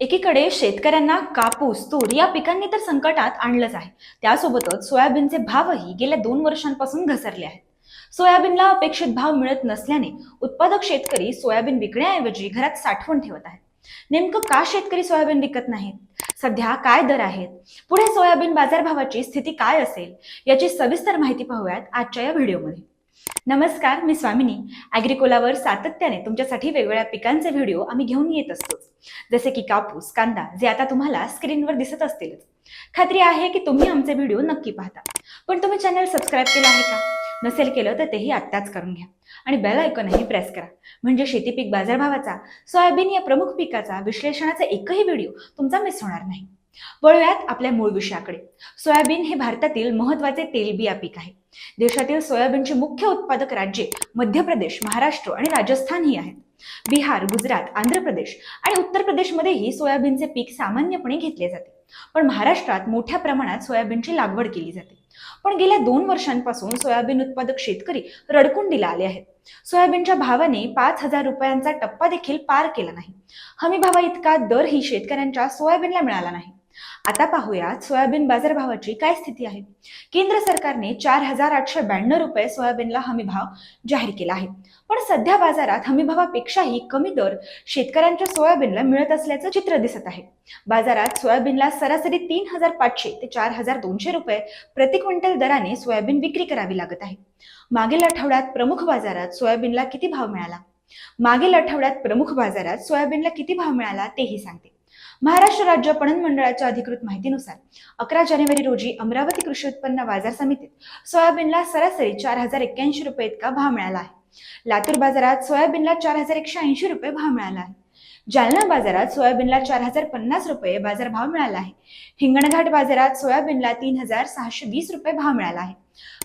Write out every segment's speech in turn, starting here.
एकीकडे शेतकऱ्यांना कापूस तूर या पिकांनी तर संकटात आणलंच आहे. त्यासोबतच सोयाबीनचे भावही गेल्या दोन वर्षांपासून घसरले आहेत. सोयाबीनला अपेक्षित भाव मिळत नसल्याने उत्पादक शेतकरी सोयाबीन विकण्याऐवजी घरात साठवून ठेवत आहेत. नेमकं का शेतकरी सोयाबीन विकत नाहीत? सध्या काय दर आहेत? पुढे सोयाबीन बाजारभावाची स्थिती काय असेल? याची सविस्तर माहिती पाहूयात आजच्या या व्हिडिओमध्ये. नमस्कार मी स्वामिनी. ॲग्रिकोलावर सातत्याने तुमच्यासाठी वेगवेगळ्या पिकांचे व्हिडिओ आम्ही घेऊन येत असतो. जसे की कापूस कांदा जे आता तुम्हाला स्क्रीनवर दिसत असतीलच. खात्री आहे की तुम्ही आमचे व्हिडिओ नक्की पाहता. पण तुम्ही चॅनल सबस्क्राईब केलं आहे का? नसेल केलं तर तेही आत्ताच करून घ्या. आणि बेल आयकॉनही प्रेस करा. म्हणजे शेती पीक बाजारभावाचा सोयाबीन या प्रमुख पिकाचा विश्लेषणाचा एकही व्हिडिओ तुमचा मिस होणार नाही. वळूयात आपल्या मूळ विषयाकडे. सोयाबीन हे भारतातील महत्त्वाचे तेलबिया पीक आहे. देशातील सोयाबीनची मुख्य उत्पादक राज्ये मध्य प्रदेश महाराष्ट्र आणि राजस्थान ही आहेत. बिहार गुजरात आंध्र प्रदेश आणि उत्तर प्रदेशमध्येही सोयाबीनचे पीक सामान्यपणे घेतले जाते. पण महाराष्ट्रात मोठ्या प्रमाणात सोयाबीनची लागवड केली जाते. पण गेल्या दोन वर्षांपासून सोयाबीन उत्पादक शेतकरी रडकुंडीला आले आहेत. सोयाबीनच्या भावाने पाच हजार रुपयांचा टप्पा देखील पार केला नाही. हमी भावा इतका दरही शेतकऱ्यांच्या सोयाबीनला मिळाला नाही. आता पाहूयात सोयाबीन बाजारभावाची काय स्थिती आहे. केंद्र सरकारने चार हजार आठशे ब्याण्णव रुपये सोयाबीनला हमी भाव जाहीर केला आहे. पण सध्या बाजारात हमीभावापेक्षाही कमी दर शेतकऱ्यांच्या सोयाबीनला मिळत असल्याचं चित्र दिसत आहे. बाजारात सोयाबीनला सरासरी तीन हजार पाचशे ते चार हजार दोनशे रुपये प्रति क्विंटल दराने सोयाबीन विक्री करावी लागत आहे. मागील आठवड्यात प्रमुख बाजारात सोयाबीनला किती भाव मिळाला? मागील आठवड्यात प्रमुख बाजारात सोयाबीनला किती भाव मिळाला तेही सांगते. महाराष्ट्र राज्य पणन मंडळाच्या अधिकृत माहितीनुसार अकरा जानेवारी रोजी अमरावती कृषी उत्पन्न बाजार समितीत सोयाबीनला सरासरी चार हजार एक्क्याऐंशी रुपये इतका भाव मिळाला आहे. लातूर बाजारात सोयाबीनला चार हजार एकशे ऐंशी रुपये भाव मिळाला आहे. जालना बाजारात सोयाबीनला चार हजार पन्नास रुपये बाजार भाव मिळाला आहे. हिंगणघाट बाजारात सोयाबीनला तीन हजार सहाशे वीस रुपये भाव मिळाला आहे.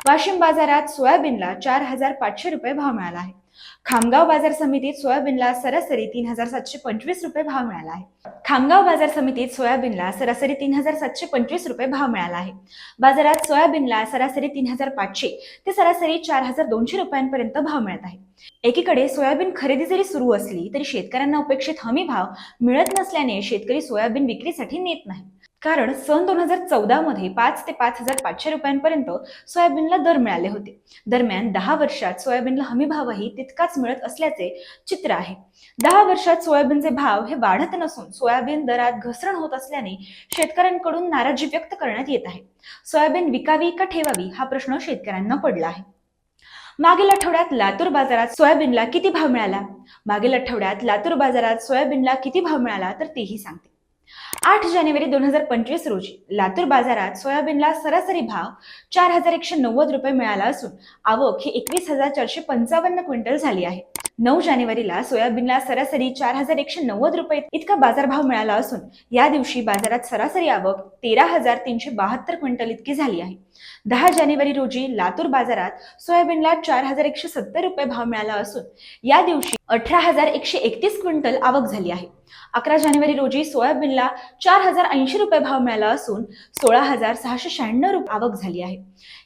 वाशिम बाजारात सोयाबीनला चार हजार पाचशे रुपये भाव मिळाला आहे. खामगाव बाजार समितीत सोयाबीनला सरासरी तीन हजार सातशे पंचवीस रुपये भाव मिळाला आहे. खामगाव बाजार समितीत सोयाबीनला सरासरी तीन हजार सातशे पंचवीस रुपये भाव मिळाला आहे. बाजारात सोयाबीनला सरासरी तीन हजार पाचशे ते सरासरी चार हजार दोनशे रुपयांपर्यंत भाव मिळत आहे. एकीकडे सोयाबीन खरेदी जरी सुरू असली तरी शेतकऱ्यांना अपेक्षित हमी भाव मिळत नसल्याने शेतकरी सोयाबीन विक्रीसाठी नेत नाही. कारण सन दोन हजार चौदा मध्ये पाच ते पाच हजार पाचशे रुपयांपर्यंत सोयाबीनला दर मिळाले होते. दरम्यान दहा वर्षात सोयाबीनला हमी भावही तितकाच मिळत असल्याचे चित्र आहे. दहा वर्षात सोयाबीनचे भाव हे वाढत नसून सोयाबीन दरात घसरण होत असल्याने शेतकऱ्यांकडून नाराजी व्यक्त करण्यात येत आहे. सोयाबीन विकावी का ठेवावी हा प्रश्न शेतकऱ्यांना पडला आहे. मागील आठवड्यात लातूर बाजारात सोयाबीनला किती भाव मिळाला? मागील आठवड्यात लातूर बाजारात सोयाबीनला किती भाव मिळाला? तर तेही सांगते. आठ जानेवारी दोन हजार पंचवीस रोजी लातूर बाजारात सोयाबीनला सरासरी भाव चार हजार एकशे नव्वद रुपये मिळाला असून आवक ही एकवीस हजार चारशे पंचावन्न क्विंटल झाली आहे. नऊ जानेवारीला सोयाबीनला सरासरी चार हजार एकशे नव्वद रुपये इतका बाजारभाव मिळाला असून या दिवशी बाजारात सरासरी आवक तेरा हजार तीनशे बहात्तर क्विंटल इतकी झाली आहे. दहा जानेवारी रोजी लातूर बाजारात सोयाबीनला चार हजार एकशे सत्तर रुपये भाव मिळाला असून या दिवशी अठरा हजार एकशे एकतीस क्विंटल आवक झाली आहे. अकरा जानेवारी रोजी सोयाबीनला चार हजार ऐंशी रुपये भाव मिळाला असून सोळा हजार सहाशे शहाण्णव रुपये आवक झाली आहे.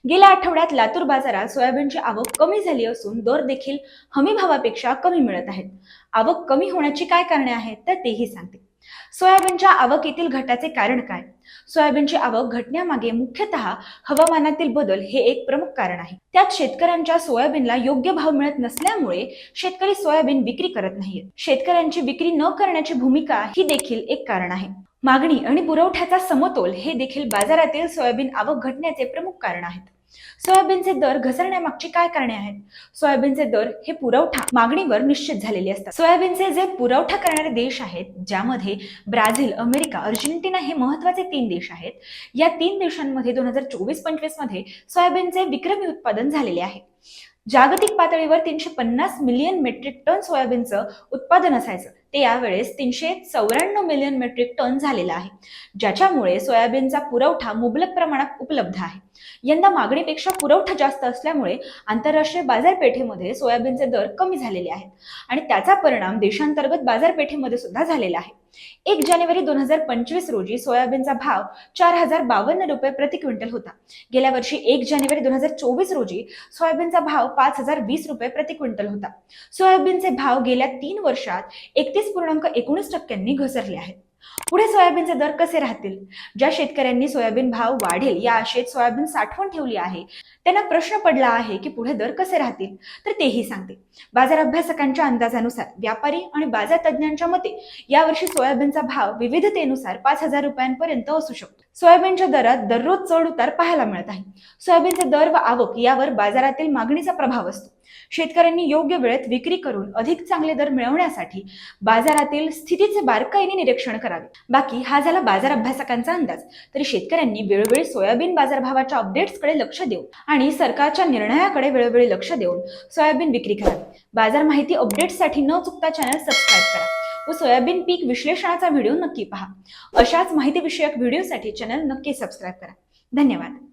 गेल्या आठवड्यात लातूर बाजारात सोयाबीनची आवक कमी झाली असून दर देखील हमी भावापेक्षा कमी मिळत आहेत. आवक कमी होण्याची काय कारणे आहेत तर तेही सांगते. सोयाबीनच्या आवकीतील घटाचे कारण काय? सोयाबीनची आवक घटण्यामागे मुख्यतः हवामानातील बदल हे एक प्रमुख कारण आहे. त्यात शेतकऱ्यांच्या सोयाबीनला योग्य भाव मिळत नसल्यामुळे शेतकरी सोयाबीन विक्री करत नाहीत शेतकऱ्यांची विक्री न करण्याची भूमिका ही देखील एक कारण आहे. मागणी आणि पुरवठ्याचा समतोल हे देखील बाजारातील सोयाबीन आवक घटण्याचे प्रमुख कारण आहेत. सोयाबीनचे दर घसरण्यामागची काय कारणे आहेत? सोयाबीनचे दर हे पुरवठा मागणीवर निश्चित झालेले असतात. सोयाबीनचे जे पुरवठा करणारे देश आहेत ज्यामध्ये ब्राझील अमेरिका अर्जेंटिना हे महत्त्वाचे तीन देश आहेत या तीन देशांमध्ये दोन हजार चोवीस पंचवीसमध्ये सोयाबीनचे विक्रमी उत्पादन झालेले आहे. जागतिक पातळीवर तीनशे पन्नास मिलियन मेट्रिक टन सोयाबीनचं उत्पादन असायचं. ते यावेळेस तीनशे चौऱ्याण्णव मिलियन मेट्रिक टन झालेलं आहे. ज्याच्यामुळे सोयाबीनचा पुरवठा मुबलक प्रमाणात उपलब्ध आहे. यंदा मागणीपेक्षा पुरवठा जास्त असल्यामुळे आंतरराष्ट्रीय बाजारपेठेमध्ये सोयाबीनचे दर कमी झालेले आहेत. आणि त्याचा परिणाम देशांतर्गत बाजारपेठेमध्ये सुद्धा झालेला आहे. एक जानेवारी दोन हजार पंचवीस रोजी सोयाबीनचा भाव चार हजार बावन्न रुपये प्रति क्विंटल होता. गेल्या वर्षी एक जानेवारी दोन हजार चोवीस रोजी सोयाबीनचा भाव पाच हजार वीस रुपये प्रति क्विंटल होता. सोयाबीनचे भाव गेल्या तीन वर्षात एकतीस पूर्णांक एकोणीस टक्क्यांनी घसरले आहेत. पुढे सोयाबीनचे दर कसे राहतील? ज्या शेतकऱ्यांनी सोयाबीन भाव वाढेल या आशेत सोयाबीन साठवून ठेवली आहे त्यांना प्रश्न पडला आहे की पुढे दर कसे राहतील? तर तेही सांगते. बाजार अभ्यासकांच्या अंदाजानुसार व्यापारी आणि बाजार तज्ज्ञांच्या मते यावर्षी सोयाबीनचा भाव विविधतेनुसार पाच हजार रुपयांपर्यंत असू शकतो. सोयाबीनच्या दरात दररोज चढ उतार पाहायला मिळत आहे. सोयाबीनचे दर व आवक यावर बाजारातील मागणीचा प्रभाव असतो. शेतकऱ्यांनी योग्य वेळेत विक्री करून अधिक चांगले दर मिळवण्यासाठी बाजारातील स्थितीचे बारकाईने निरीक्षण करावे. बाकी हा झाला बाजार अभ्यासकांचा अंदाज. तरी शेतकऱ्यांनी वेळोवेळी सोयाबीन बाजारभावाच्या अपडेट्सकडे लक्ष देऊन आणि सरकारच्या निर्णयाकडे वेळोवेळी लक्ष देऊन सोयाबीन विक्री करावी. बाजार माहिती अपडेट्ससाठी न चुकता चॅनल सबस्क्राईब करा. व सोयाबीन पीक विश्लेषणाचा व्हिडिओ नक्की पहा. अशाच माहितीविषयक व्हिडिओसाठी चॅनल नक्की सबस्क्राईब करा. धन्यवाद.